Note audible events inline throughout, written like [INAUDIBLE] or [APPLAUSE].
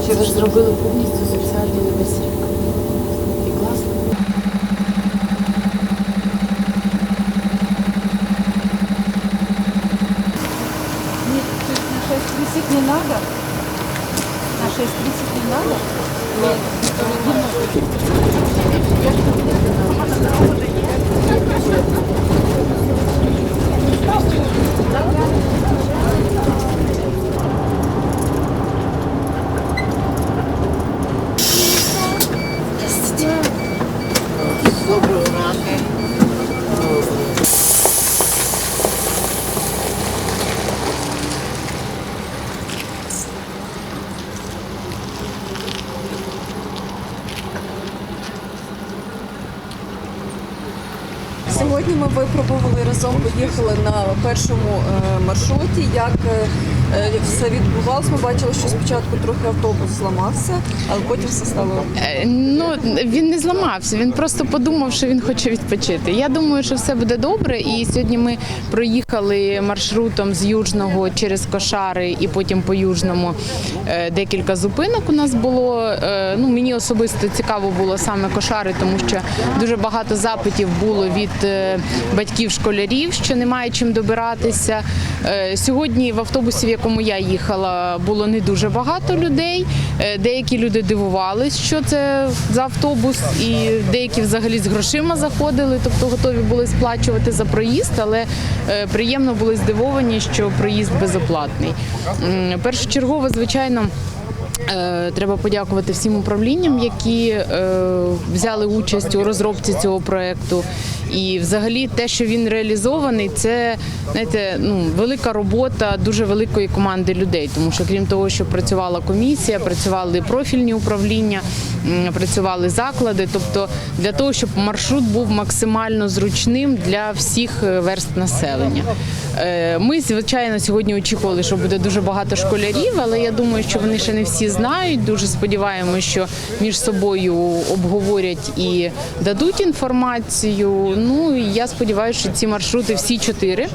до да, а це ж зробили повністю соціальний небезпек. І класно. Нет, то есть на 6.30 не надо? На 6.30 не надо? Доброго ранку. Сьогодні ми випробували разом, поїхали на першому е, маршруті. Як е, е, все відбувалося, ми бачили, що спочатку трохи автобус зламався, але потім все стало. Е, Ну він не зламався. Він просто подумав, що він хоче відпочити. Я думаю, що все буде добре. І сьогодні ми проїхали маршрутом з южного через кошари і потім по южному е, декілька зупинок. У нас було. Ну мені особисто цікаво було саме кошари, тому що дуже багато запитів було від батьків школярів, що немає чим добиратися. Сьогодні в автобусі, в якому я їхала, було не дуже багато людей. Е, Деякі люди дивувались, що це за автобус, і деякі взагалі з грошима заходили, тобто готові були сплачувати за проїзд, але е, приємно були здивовані, що проїзд безоплатний. Першочергово, звичайно. Е, Треба подякувати всім управлінням, які взяли участь у розробці цього проекту. І взагалі те, що він реалізований, це знаєте, ну, велика робота дуже великої команди людей. Тому що крім того, що працювала комісія, працювали профільні управління, працювали заклади. Тобто для того, щоб маршрут був максимально зручним для всіх верст населення. Е, Ми, звичайно, сьогодні очікували, що буде дуже багато школярів, але я думаю, що вони ще не всі знають. Дуже сподіваємося, що між собою обговорять і дадуть інформацію. Ну і я сподіваюся, що ці маршрути, всі чотири,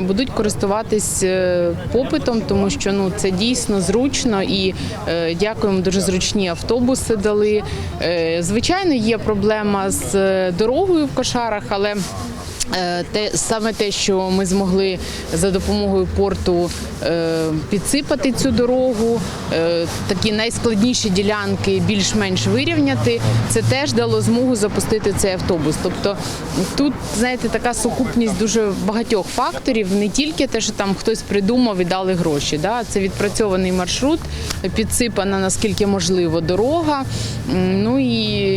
будуть користуватись е, попитом, тому що ну це дійсно зручно і е, дякуємо. Дуже зручні автобуси дали. Звичайно, є проблема з дорогою в кошарах, але Те саме те, що ми змогли за допомогою порту е, підсипати цю дорогу, е, такі найскладніші ділянки більш-менш вирівняти. Це теж дало змогу запустити цей автобус. Тобто тут, знаєте, така сукупність дуже багатьох факторів, не тільки те, що там хтось придумав і дали гроші. Да? Це відпрацьований маршрут, підсипана наскільки можливо дорога. Ну і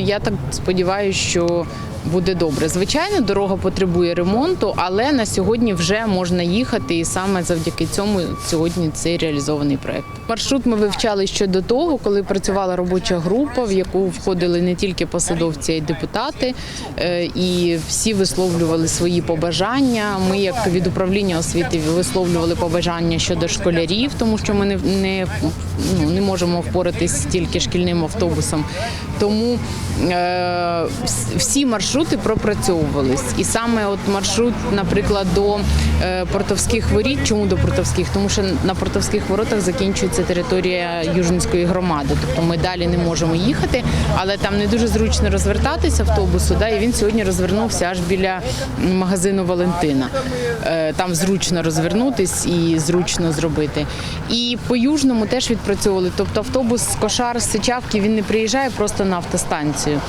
я так сподіваюся, що буде добре. Звичайно, дорога потребує ремонту, але на сьогодні вже можна їхати, і саме завдяки цьому сьогодні цей реалізований проект. Маршрут ми вивчали ще до того, коли працювала робоча група, в яку входили не тільки посадовці, а й депутати, Е, і всі висловлювали свої побажання. Ми, як від управління освіти, висловлювали побажання щодо школярів, тому що ми не, не, ну, не можемо впоратись тільки шкільним автобусом. Тому е, всі маршрути пропрацьовувались. І саме от маршрут, наприклад, до е, портовських воріт. Чому до портовських? Тому що на портовських воротах закінчується територія Южинської громади. Тобто ми далі не можемо їхати, але там не дуже зручно розвертатися автобусу. Да, і він сьогодні розвернувся аж біля магазину Валентина. Е, Там зручно розвернутись і зручно зробити. І по южному теж відпрацьовували. Тобто автобус з кошар з Сичавки він не приїжджає просто на автостанцію,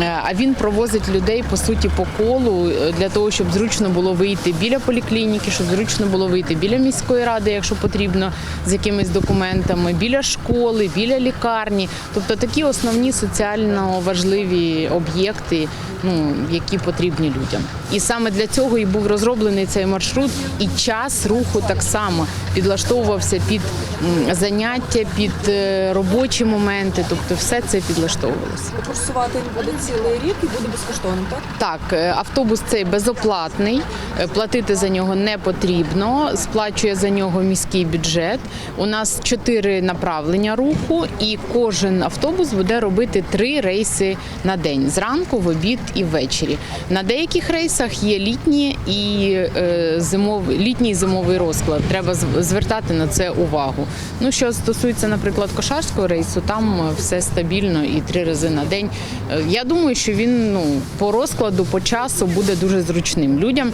е, а він провозить людей по суті по колу е, для того, щоб зручно було вийти біля поліклініки, щоб зручно було вийти біля міської ради, якщо потрібно, з якимись документами, біля школи, біля лікарні. Тобто такі основні соціально важливі об'єкти, ну які потрібні людям. І саме для цього і був розроблений цей маршрут, і час руху так само підлаштовувався під заняття, під е, робочі моменти. Тобто, все це підлаштовувалося. Курсувати буде цілий рік і буде безкоштовним, так? Е, автобус цей безоплатний, платити за нього не потрібно. Сплачує за нього міський бюджет. У нас чотири направлення руху, і кожен автобус буде робити три рейси на день зранку, в обід і ввечері. На деяких рейсах є літні і е, зимов, літній і зимовий розклад. Треба звертати на це увагу. Ну що стосується, наприклад, кошарського рейсу, там е, все стабільно і три рази на день. Е, Я думаю, що він ну по розкладу, по часу буде дуже зручним людям.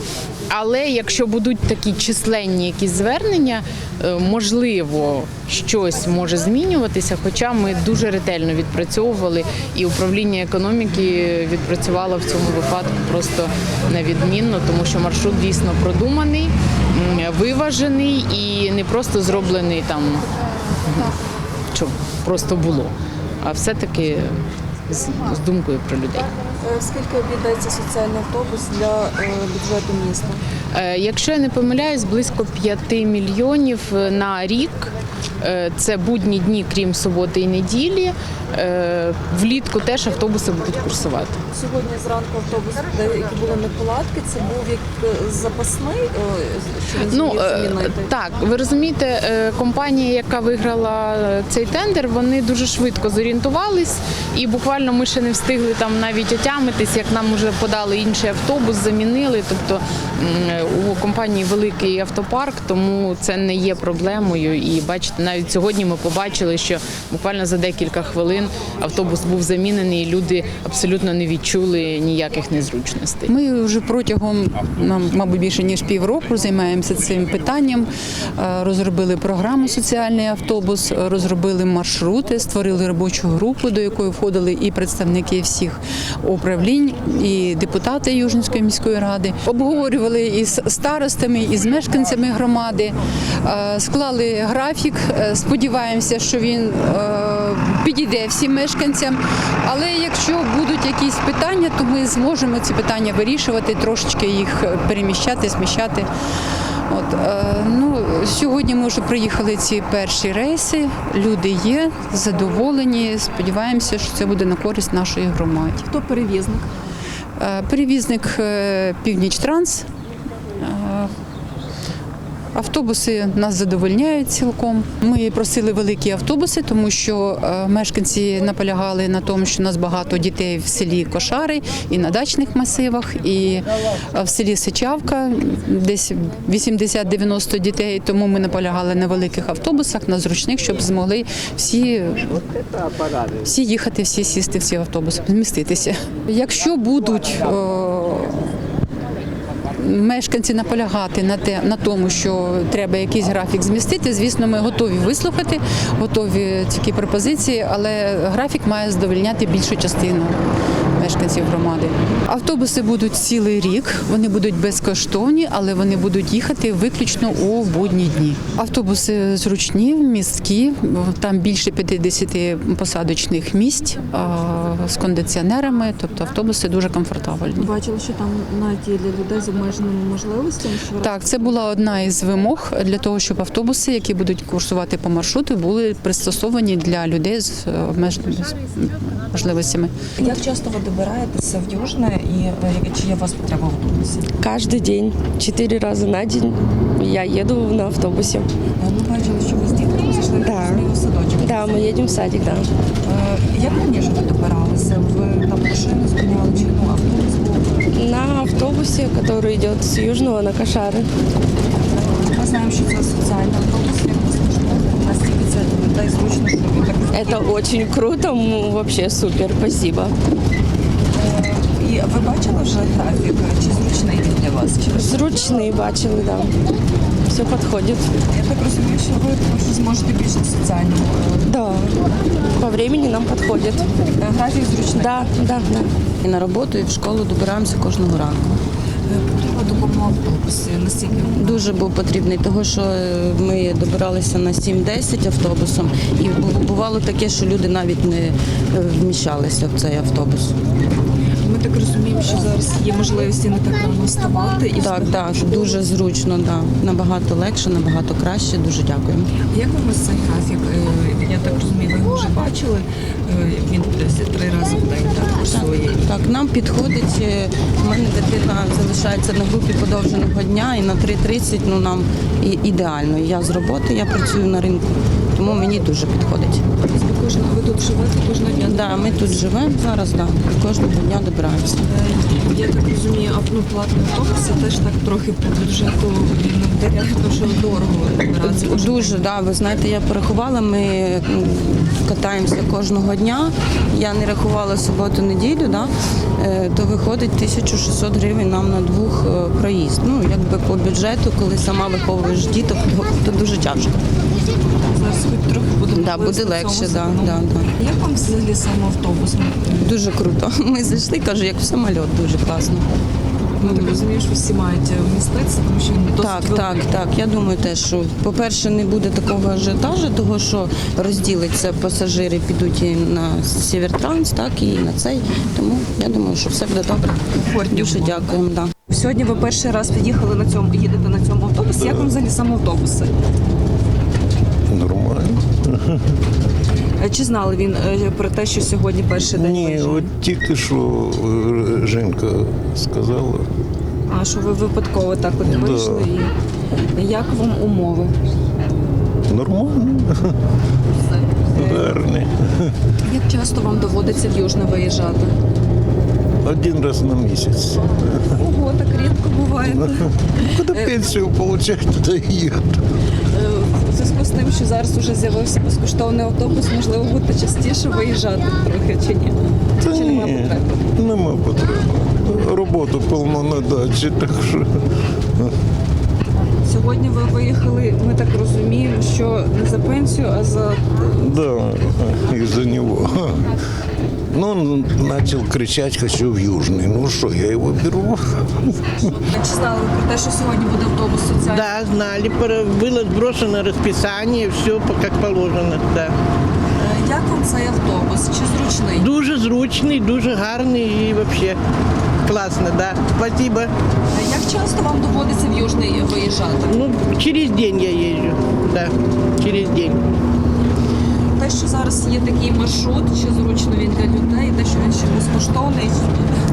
Але якщо будуть такі численні якісь звернення, е, можливо, щось може змінюватися. Хоча ми дуже ретельно відпрацьовували, і управління економіки відпрацювало в цьому випадку просто невідмінно, тому що маршрут дійсно продуманий, виважений і не просто зроблений там, щоб просто було, а все-таки з, з думкою про людей. Е, Скільки обійдеться соціальний автобус для е, бюджету міста? Е, Якщо я не помиляюсь, близько 5 мільйонів на рік. Це будні дні, крім суботи і неділі. Е, Влітку теж автобуси будуть курсувати. Сьогодні зранку автобус, де які були неполадки, це був як е, запасний, він Ну е, замінити? так, ви розумієте, компанія, яка виграла цей тендер, вони дуже швидко зорієнтувались, і буквально ми ще не встигли там навіть отямитись, як нам вже подали інший автобус, замінили. Тобто у компанії великий автопарк, тому це не є проблемою. І бачите, навіть сьогодні ми побачили, що буквально за декілька хвилин автобус був замінений, і люди абсолютно не відчули ніяких незручностей. Ми вже протягом, нам, мабуть, більше ніж півроку займаємося цим питанням. Е, Розробили програму Соціальний автобус, розробили маршрути, створили робочу групу, до якої входили і представники всіх управлінь, і депутати Южницької міської ради. Обговорювали із старостами, і з мешканцями громади, Е, склали графік. Е, Сподіваємося, що він підійде всім мешканцям. Але якщо будуть якісь питання, то ми зможемо ці питання вирішувати, трошечки їх переміщати, сміщати. От, е, ну, сьогодні ми вже приїхали ці перші рейси. Люди є, задоволені. Сподіваємося, що це буде на користь нашої громаді. Хто перевізник? Е, Перевізник е, Північ Транс. Автобуси нас задовольняють цілком. Ми просили великі автобуси, тому що е, мешканці наполягали на тому, що у нас багато дітей в селі Кошари і на дачних масивах, і е, в селі Сичавка десь 80-90 дітей. Тому ми наполягали на великих автобусах, на зручних, щоб змогли всі всі їхати, всі сісти в ці автобуси, зміститися. Якщо будуть е, мешканці наполягати на те на тому, що треба якийсь графік змістити, звісно, ми готові вислухати, готові такі пропозиції, але графік має здовольняти більшу частину мешканців громади. Автобуси будуть цілий рік, вони будуть безкоштовні, але вони будуть їхати виключно у будні дні. Автобуси зручні, місткі, там більше 50 посадочних місць з кондиціонерами, тобто автобуси дуже комфортабельні. Бачили, що там навіть є для людей з обмеженими можливостями. Що Так, це була одна із вимог для того, щоб автобуси, які будуть курсувати по маршруту, були пристосовані для людей з е, обмеженими можливостями. Як часто ви добираєтеся в Южне і е, чи є у вас потреба в автобусі? Каждый день, четыре раза на день я еду на автобусе. Е, Ми бачили, що ви з дітками зайшли Да. в садочок. Да, мы едем в садик, да. Е, Як раніше ви добиралися? Ви там машину зупиняли чи ну автобус був? На автобусе, который идет с Южного на Кошары. Ми знаємо, що це соціальний автобус, як безкоштовно. Наскільки це для людей зручно, що ви так Это очень круто, м, вообще супер, спасибо. І ви бачили вже графік? Чи зручний він для вас? Зручный бачили, да. Все подходит. я так розумію, що ви також зможете більше в соціальному. е, Да. По времени нам подходит. е, Графік зручний. Да, да, да. І на роботу, і в школу добираємося кожного ранку. Е, Потреба допомоги автобусі. Наскільки Дуже був потрібний, того що ми добиралися на 7-10 автобусом, і бувало таке, що люди навіть не вміщалися в цей автобус. Що зараз є можливості не так рано вставати і Так, так, дуже зручно, да. набагато легше, набагато краще. Дуже дякуємо. Як вам ось цей графік? Е, Я так розумію, ви його вже бачили. Е, Він десь три рази в день так курсує. Так, нам підходить. е, У мене дитина залишається на групі подовженого дня, і на 3.30 ну нам ідеально. Я з роботи, я працюю на ринку, Тому мені дуже підходить. Кожен ви тут живете кожного дня? Да, ми тут живемо зараз, да, кожного дня добираємося. Е, Я так розумію, а ну, платний автобус це теж так трохи по бюджету не вдаряє, тому що дорого добиратися. Дуже, да. Ви знаєте, я порахувала, ми катаємося кожного дня. Я не рахувала суботу неділю, да, е, то виходить 1600 гривень нам на двох е, проїзд. Ну, якби по бюджету, коли сама виховуєш діток, то, то дуже тяжко. Зараз хоч трохи буде Да, буде легше, да, да, да. Як вам взагалі сам автобус? Дуже круто. [LAUGHS] Ми зайшли, кажу, як в самоліт, дуже класно. Я так розумію, що всі мають е, тому що він досить Так, так, великий. так. Я думаю, теж, що, по-перше, не буде такого ажіотажу, того що розділиться пасажири, підуть і на Сєвєртранс, так і на цей. Тому я думаю, що все буде добре. Дуже дякуємо. Да. Сьогодні ви перший раз під'їхали на цьому, їдете на цьому автобусі. Як вам взагалі сам автобус? Нормально. Е, Чи знали він е, про те, що сьогодні перший день Ні, от тільки що е, жінка сказала. А що ви випадково так от Да. вийшли? І як вам умови? Нормально. Гарний. Як часто вам доводиться в Южне виїжджати? Один раз на місяць. Ого, так рідко буває. Коли пенсію отримати, туди і їду. Е, В що зараз вже з'явився безкоштовний автобус, можливо, буде частіше виїжджати трохи чи ні? Та Чи нема ні, потреби? нема потреби. Роботу повно на дачі, так що Сьогодні ви виїхали, ми так розуміємо, що не за пенсію, а за да, і за него. Ну, он начал кричать, хочу в Южный. Ну что, я его беру. чи знали ви про те, що сьогодні буде автобус соціальний? Да, знали, пора- было сброшено расписание, все как положено. Да. Е, Як вам цей автобус? Чи зручний? Дуже зручний, дуже гарний і вообще классно, да. Спасибо. Е, Як часто вам доводиться в Южний виїжджати? Ну, через день я езжу, да, через день. Що зараз є такий маршрут, чи зручно він для людей, те, що він ще безкоштовний.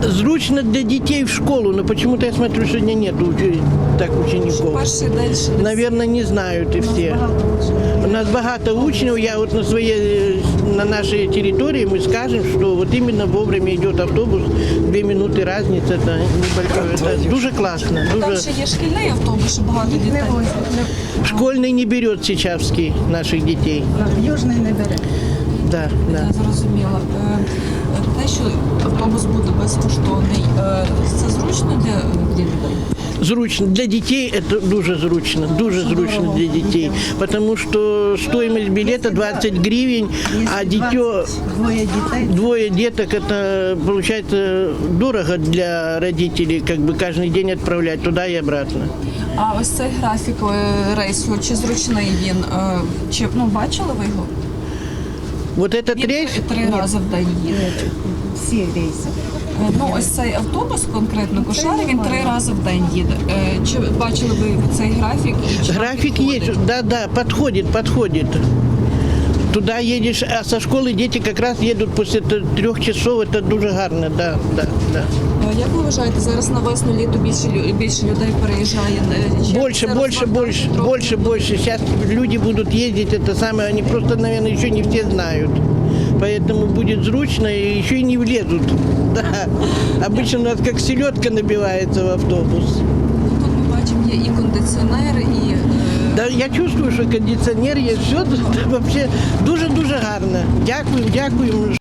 Зручно для детей в школу, но почему-то я смотрю, сегодня нету так учеников. Перший день ще не Наверное, не знают и все. У нас багато учнів. Я вот на своей, на нашей территории мы скажем, что вот именно вовремя идет автобус, две минуты разница, это небольшое. Это дуже классно. там Дуже... ще є шкільний автобус, що багато дітей. Школьный не берет сейчасский наших детей. Южний не бере. Да, да. Я зрозуміла. Е, Те, що автобус буде безкоштовний, е, це зручно для, для людей. Зручно. Для детей это дуже зручно, дуже зручно для детей. Потому что стоимость билета 20 гривен, а дитё, Двоє дітей. двое деток, это получается дорого для родителей, как бы каждый день отправлять туда и обратно. А ось цей графік е, рейсу, чи зручний він? Е, Чи ну бачили ви його? Вот этот Він рейс, три рази в день їде. Всі рейси. Е, Ну ось цей автобус конкретно кошари, він три рази в день їде. Е, Чи бачили ви цей графік? І чи вам график підходить? есть, да, да, подходит, подходит. Туда едешь, а со школы дети как раз едут после т- трех часов, это дуже гарно, да, да, да. Е, Як ви вважаєте, зараз на весну літо більше лю- більше людей переїжджає? Е, чи Больше, це больше, розвантажує больше, трохи? больше, больше. Сейчас люди будут ездить, это самое, они просто, наверное, еще не все знают. Поэтому будет зручно и еще и не влезут. [LAUGHS] Да. Обычно у нас как селедка набивается в автобус. Тут ми бачимо є і кондиціонер, і е, Да, я чувствую, що кондиціонер є, все [LAUGHS] вообще дуже-дуже гарно. Дякую, дякую.